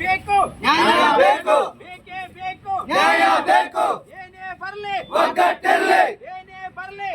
ಬೇಕು ನ್ಯಾಯ ಬೇಕು. ಬೇಕೇ ಬೇಕು ನ್ಯಾಯ ಬೇಕು ಏನೇ ಬರಲಿ ಒಗ್ಗಟ್ಟಿರಲಿ ಏನೇ ಬರಲಿ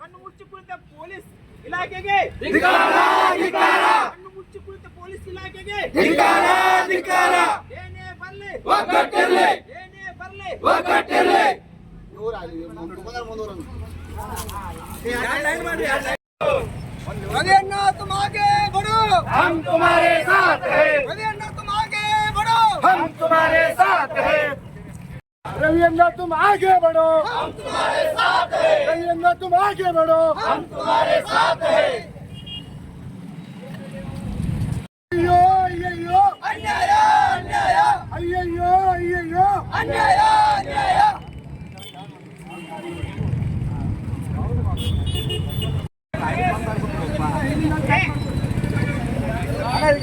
ಕಣ್ಣು ಮುಚ್ಚಿ ಕುಳಿತ ಪೊಲೀಸ್ ಇಲಾಖೆಗೆ ಧಿಕ್ಕಾರ ಧಿಕ್ಕಾರ ಕಣ್ಣು ಮುಚ್ಚಿ ಕುಳಿತ ಪೊಲೀಸ್ ಇಲಾಖೆಗೆ ಏನೇ ಬರಲಿ ಏನೇ ಬರಲಿ ನೂರ तुम आगे बढ़ो। हम तुम्हारे साथ हैं। मोदी तुम आगे बढ़ो। हम तुम्हारे साथ हैं। तुम आगे बढ़ो। हम तुम्हारे साथ हैं। अयो अयो अन्याय अन्याय। अयो अयो अन्याय।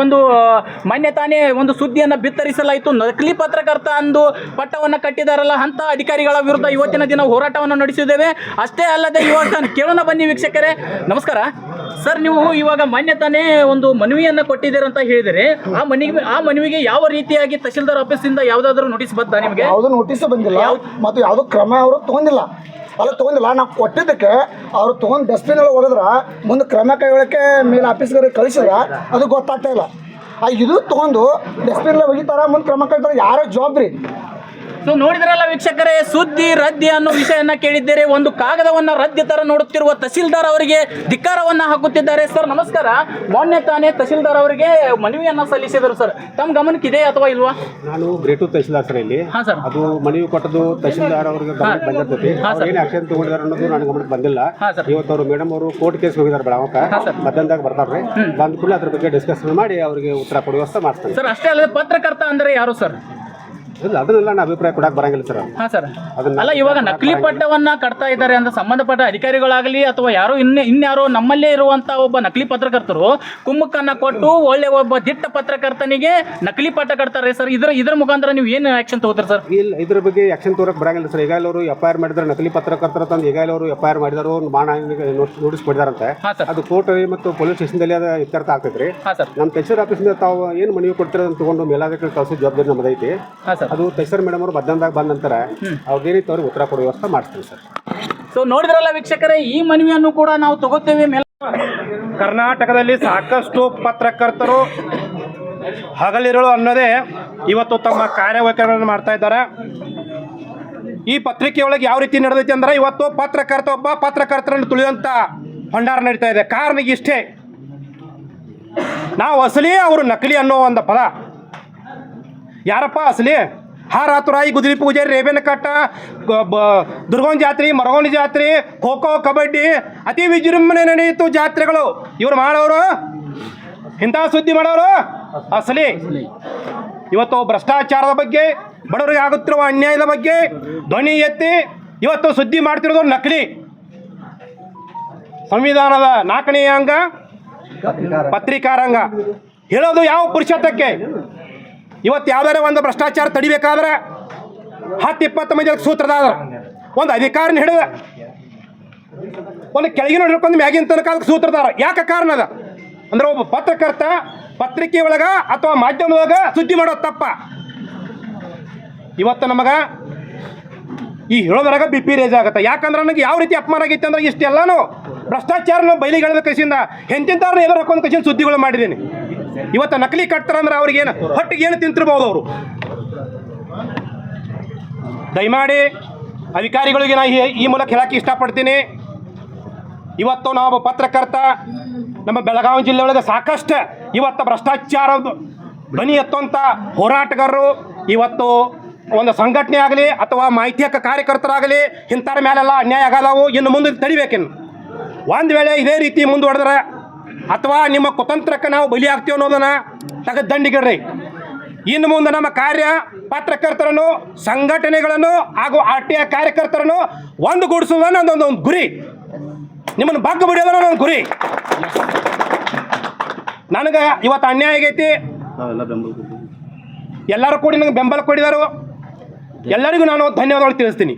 ಒಂದು ಮೊನ್ನೆ ತಾನೇ ಒಂದು ಸುದ್ದಿಯನ್ನು ಬಿತ್ತರಿಸಲಾಯಿತು. ನಕಲಿ ಪತ್ರಕರ್ತ ಅಂದು ಪಟ್ಟವನ್ನು ಕಟ್ಟಿದಾರಲ್ಲ ಅಂತ ಅಧಿಕಾರಿಗಳ ವಿರುದ್ಧ ಇವತ್ತಿನ ದಿನ ಹೋರಾಟವನ್ನು ನಡೆಸಿದ್ದೇವೆ. ಅಷ್ಟೇ ಅಲ್ಲದೆ ಇವಾಗ ಕೇಳೋಣ ಬನ್ನಿ ವೀಕ್ಷಕರೇ. ನಮಸ್ಕಾರ. ಸರ್ ನೀವು ಇವಾಗ ಮೊನ್ನೆ ತಾನೇ ಒಂದು ಮನವಿಯನ್ನು ಕೊಟ್ಟಿದ್ದೀರ ಅಂತ ಹೇಳಿದರೆ. ಆ ಮನವಿ ಆ ಮನವಿಗೆ ಯಾವ ರೀತಿಯಾಗಿ ತಹಶೀಲ್ದಾರ್ ಆಫೀಸಿಂದ ಯಾವುದಾದ್ರೂ ನೋಟಿಸ್ ಬಂತಾ ನಿಮಗೆ? ಯಾವುದೂ ನೋಟಿಸ್ ಬಂದಿಲ್ಲ. ಮತ್ತು ಯಾವುದೋ ಕ್ರಮ ಅವರು ತಗೊಂಡಿಲ್ಲ. ಅಲ್ಲ ತಗೊಂಡಿಲ್ಲ ನಾವು ಕೊಟ್ಟಿದ್ದಕ್ಕೆ ಅವ್ರು ತೊಗೊಂಡು ಡಸ್ಟ್ಬಿನ್ ಒಳಗೆ ಹೋಗಿದ್ರ, ಮುಂದೆ ಕ್ರಮ ಕೈಗೊಳ್ಳಕ್ಕೆ ಮೇಲ್ ಆಫೀಸ್ಗರಿಗೆ ಕಳಿಸಿದ್ರ, ಅದು ಗೊತ್ತಾಗ್ತಾ ಇಲ್ಲ. ಆ ಇದು ತೊಗೊಂಡು ಡಸ್ಟ್ಬಿನ್ ಒಗಿತಾರ ಮುಂದೆ ಕ್ರಮ ಕೈಗೊಳ್ತಾರೆ ಯಾರೋ ಜವಾಬ್ದಾರಿ. ಸೊ ನೋಡಿದ್ರಲ್ಲ ವೀಕ್ಷಕರೇ ಸುದ್ದಿ ರದ್ದಿ ಅನ್ನೋ ವಿಷಯನ್ನ ಕೇಳಿದ್ದೇವೆ ಒಂದು ಕಾಗದವನ್ನ ರದ್ದಿ ತರ ನೋಡುತ್ತಿರುವ ತಹಸೀಲ್ದಾರ್ ಅವರಿಗೆ ಧಿಕ್ಕಾರವನ್ನ ಹಾಕುತ್ತಿದ್ದಾರೆ. ಸರ್ ನಮಸ್ಕಾರ. ಮೊನ್ನೆ ತಾನೇ ತಹಸೀಲ್ದಾರ್ ಅವರಿಗೆ ಮನವಿಯನ್ನ ಸಲ್ಲಿಸಿದರು ಸರ್ ತಮ್ಮ ಗಮನಕ್ಕೆ ಇದೆ ಅಥವಾ ಇಲ್ವಾ? ನಾನು ಗ್ರೇಟು ತಹಸೀಲ್ದಾರ್ ಸರ್ ಇಲ್ಲಿ. ಹಾ ಸರ್ ಅದು ಮನವಿ ಕೊಟ್ಟದ್ದು ತಹಸೀಲ್ದಾರ್ ಅವರಿಗೆ ಗಮನಕ್ಕೆ ಬಂದಿರ್ತೈತಿ ಹಾ, ಅವ್ರು ಏನು ಆಕ್ಷನ್ ತಗೊಂಡಿದ್ದಾರೆ ಅನ್ನೋದು ನನಗೆ ಗಮನಕ್ಕೆ ಬಂದಿಲ್ಲ. ಹಾ, ಸರ್. ಇವತ್ತು ಅವರು ಮೇಡಮ್ ಅವರು ಕೋರ್ಟ್ ಕೇಸ್ ಹೋಗಿದ್ದಾರೆ ಬೆಳಗಾವಕ ಮಧ್ಯಾಹ್ನದಾಗ ಬರ್ತಾರೆ ಬಂದ ಕೂಡಲೇ ಅದ್ರ ಬಗ್ಗೆ ಡಿಸ್ಕಸ್ ಮಾಡಿ ಅವರಿಗೆ ಉತ್ತರ ಕೊಡುವ ವ್ಯವಸ್ಥೆ ಮಾಡ್ತಾರೆ ಸರ್ ಅಷ್ಟೇ ಅಲ್ಲದೆ ಪತ್ರಕರ್ತ ಅಂದ್ರೆ ಯಾರು ಸರ್ ಇಲ್ಲ ಅದನ್ನೆಲ್ಲ ನನ್ನ ಅಭಿಪ್ರಾಯ ಕೊಡಕ್ಕೆ ಬರಂಗಿಲ್ಲ ಸರ್. ಹಾ ಸರ್. ಅದನ್ನ ಅಲ್ಲ ಇವಾಗ ನಕಲಿ ಪಟ್ಟವನ್ನ ಕಟ್ತಾ ಇದ್ದಾರೆ ಅಂತ ಸಂಬಂಧಪಟ್ಟ ಅಧಿಕಾರಿಗಳಾಗಲಿ ಅಥವಾ ಯಾರೋ ಇನ್ನ ಇನ್ಯಾರೋ ನಮ್ಮಲ್ಲೇ ಇರುವಂತ ಒಬ್ಬ ನಕಲಿ ಪತ್ರಕರ್ತರು ಕುಮ್ಮಕ್ಕನ್ನ ಕೊಟ್ಟು ಒಳ್ಳೆ ಒಬ್ಬ ದಿಟ್ಟ ಪತ್ರಕರ್ತನಿಗೆ ನಕಲಿ ಪಟ್ಟ ಕಟ್ತಾರೆ ಸರ್. ಇದ್ರ ಇದ್ರ ಮುಖಾಂತರ ನೀವು ಏನು ಆಕ್ಷನ್ ತಗೋತಾರೆ ಸರ್? ಇಲ್ಲ ಇದ್ರ ಬಗ್ಗೆ ಆಕ್ಷನ್ ತೋರಕ್ಕೆ ಬರಂಗಿಲ್ಲ ಸರ್. ಈಗಾಗಲೇ ಅವರು ಎಫ್ ಐ ಆರ್ ಮಾಡಿದ್ರೆ ನಕಲಿ ಪತ್ರಕರ್ತರ ತಂದು ಈಗಾಗಲೇ ಅವರು ಎಫ್ ಐ ಆರ್ ಮಾಡಿದಾರು ಮಾಣ ನೋಟಿಸ್ ಸರ್. ಅದು ಕೋರ್ಟ್ ಮತ್ತು ಪೊಲೀಸ್ ಸ್ಟೇಷನ್ದಲ್ಲಿ ಅದು ಇತ್ಯರ್ಥ ಆಗ್ತೈತ್ರಿ. ಹಾ ಸರ್. ನಮ್ಮ ತಹಸೀಲ್ ಆಫೀಸಿಂದ ತಾವು ಏನು ಮನವಿ ಕೊಡ್ತೀರ ಅಂತ ತಗೊಂಡು ಮೇಲಾಧಿಕಾರಿ ಕಳಿಸೋ ಜವಾಬ್ದಾರಿ ನಮ್ಮದೈತಿ. ಹಾಂ ಸರ್. ಅದು ತೈಸರ್ ಮೇಡಮ್ ಅವರು ಮಧ್ಯಾಹ್ನದಾಗ ಬಂದ ನಂತರ ಅವ್ರಿಗೇನಿತ್ತು ಅವ್ರಿಗೆ ಉತ್ತರ ಕೊಡುವ ವ್ಯವಸ್ಥೆ ಮಾಡ್ತೀವಿ ಸರ್. ಸೊ ನೋಡಿದ್ರಲ್ಲ ವೀಕ್ಷಕರೇ ಈ ಮನವಿಯನ್ನು ಕೂಡ ನಾವು ತಗೋತೇವೆ ಮೇಲೆ. ಕರ್ನಾಟಕದಲ್ಲಿ ಸಾಕಷ್ಟು ಪತ್ರಕರ್ತರು ಹಗಲಿರುಳು ಅನ್ನೋದೇ ಇವತ್ತು ತಮ್ಮ ಕಾರ್ಯವೈಖರಿಗಳನ್ನು ಮಾಡ್ತಾ ಇದ್ದಾರೆ. ಈ ಪತ್ರಿಕೆಯೊಳಗೆ ಯಾವ ರೀತಿ ನಡೆದೈತಿ ಅಂದ್ರೆ ಇವತ್ತು ಪತ್ರಕರ್ತ ಒಬ್ಬ ಪತ್ರಕರ್ತರನ್ನು ತುಳಿಯುವಂಥ ಭಂಡಾರ ನಡೀತಾ ಇದೆ. ಕಾರಣ ಇಷ್ಟೇ. ನಾವು ಅಸಲಿ ಅವರು ನಕಲಿ ಅನ್ನೋ ಒಂದು ಪದ. ಯಾರಪ್ಪ ಅಸಲಿ? ಹಾರಾತುರಾಯಿ ಗುದ್ರಿ ಪೂಜೆ, ರೇಬೇನ ಕಟ್ಟ ದುರ್ಗೋನ್ ಜಾತ್ರೆ ಮರಗೋಣಿ ಜಾತ್ರೆ, ಖೋ ಖೋ, ಕಬಡ್ಡಿ, ಅತಿ ವಿಜೃಂಭಣೆ ನಡೆಯಿತು ಜಾತ್ರೆಗಳು. ಇವರು ಮಾಡೋರು? ಇಂಥ ಸುದ್ದಿ ಮಾಡೋರು? ಅಸಲಿ. ಇವತ್ತು ಭ್ರಷ್ಟಾಚಾರದ ಬಗ್ಗೆ, ಬಡವರಿಗೆ ಆಗುತ್ತಿರುವ ಅನ್ಯಾಯದ ಬಗ್ಗೆ ಧ್ವನಿ ಎತ್ತಿ ಇವತ್ತು ಸುದ್ದಿ ಮಾಡ್ತಿರೋದು ನಕಲಿ. ಸಂವಿಧಾನದ ನಾಲ್ಕನೆಯ ಅಂಗ, ಪತ್ರಿಕಾರಂಗ. ಹೇಳೋದು ಯಾವ ಪುರುಷತ್ವಕ್ಕೆ? ಇವತ್ತು ಯಾವ್ದಾರ ಒಂದು ಭ್ರಷ್ಟಾಚಾರ ತಡಿಬೇಕಾದ್ರೆ ಹತ್ತು ಇಪ್ಪತ್ತು ಮಂದಿ ಸೂತ್ರದಾರ ಒಂದು ಅಧಿಕಾರನ ಹಿಡಿದ ಒಂದು ಕೆಳಗಿನ ಹಿಡ್ಕೊಂಡು ಮ್ಯಾಗಿನ ತನಕ ಸೂತ್ರದಾರ ಯಾಕೆ ಕಾರಣ ಅದ? ಅಂದ್ರೆ ಒಬ್ಬ ಪತ್ರಕರ್ತ ಪತ್ರಿಕೆ ಒಳಗ ಅಥವಾ ಮಾಧ್ಯಮದೊಳಗ ಸುದ್ದಿ ಮಾಡೋದು ತಪ್ಪ. ಇವತ್ತು ನಮಗ ಈ ಹೇಳೋದ್ರಾಗ ಬಿ ಪಿ ರೇಜ್ ಆಗುತ್ತೆ. ಯಾಕಂದ್ರೆ ನನಗೆ ಯಾವ ರೀತಿ ಅಪಮಾನ ಆಗೈತೆ ಅಂದ್ರೆ ಇಷ್ಟೆಲ್ಲಾನು ಭ್ರಷ್ಟಾಚಾರ ಬಯಲಿಗೆ ಕಸಿಂದ ಎಂತೆಂಥವ್ರನ್ನ ಎದುರು ಹಾಕೊಂಡು ಕಸಿಂದ ಸುದ್ದಿಗಳು ಮಾಡಿದ್ದೀನಿ. ಇವತ್ತು ನಕಲಿ ಕಟ್ತಾರಂದ್ರೆ ಅವ್ರಿಗೇನು ಹೊಟ್ಟಿಗೆ ಏನು ತಿಂತಿರ್ಬೋದು ಅವರು? ದಯಮಾಡಿ ಅಧಿಕಾರಿಗಳಿಗೆ ನಾ ಈ- ಮೂಲಕ ಹೇಳಕ್ಕೆ ಇಷ್ಟಪಡ್ತೀನಿ. ಇವತ್ತು ನಾವು ಪತ್ರಕರ್ತ ನಮ್ಮ ಬೆಳಗಾವಿ ಜಿಲ್ಲೆ ಒಳಗೆ ಸಾಕಷ್ಟು ಇವತ್ತು ಭ್ರಷ್ಟಾಚಾರ ಧ್ವನಿ ಎತ್ತುವಂಥ ಹೋರಾಟಗಾರರು ಇವತ್ತು ಒಂದು ಸಂಘಟನೆ ಆಗಲಿ ಅಥವಾ ಮಾಹಿತಿ ಹಕ್ಕ ಕಾರ್ಯಕರ್ತರಾಗಲಿ ಇಂಥರ ಮೇಲೆಲ್ಲ ಅನ್ಯಾಯ ಆಗಲ್ಲವು ಇನ್ನು ಮುಂದೆ ತಡಿಬೇಕಿನ್ನು. ಒಂದು ವೇಳೆ ಇದೇ ರೀತಿ ಮುಂದುವರೆದ್ರೆ ಅಥವಾ ನಿಮ್ಮ ಕುತಂತ್ರಕ್ಕೆ ನಾವು ಬಲಿ ಆಗ್ತೀವಿ ಅನ್ನೋದನ್ನ ತೆಗೆದು ದಂಡಿಗಿಡ್ರಿ. ಇನ್ನು ಮುಂದೆ ನಮ್ಮ ಕಾರ್ಯ ಪತ್ರಕರ್ತರನ್ನು ಸಂಘಟನೆಗಳನ್ನು ಹಾಗೂ ಆರ್ ಟಿ ಐ ಕಾರ್ಯಕರ್ತರನ್ನು ಒಂದುಗೂಡಿಸುವ ನನ್ನೊಂದು ಒಂದು ಗುರಿ. ನಿಮ್ಮನ್ನು ಬಗ್ಗ ಬಿಡೋದನ್ನ ಒಂದು ಗುರಿ. ನನಗೆ ಇವತ್ತು ಅನ್ಯಾಯ ಆಗೈತಿ. ಎಲ್ಲರೂ ಕೂಡಿ ನನಗೆ ಬೆಂಬಲ ಕೊಡಿದರು. ಎಲ್ಲರಿಗೂ ನಾನು ಧನ್ಯವಾದಗಳು ತಿಳಿಸ್ತೀನಿ.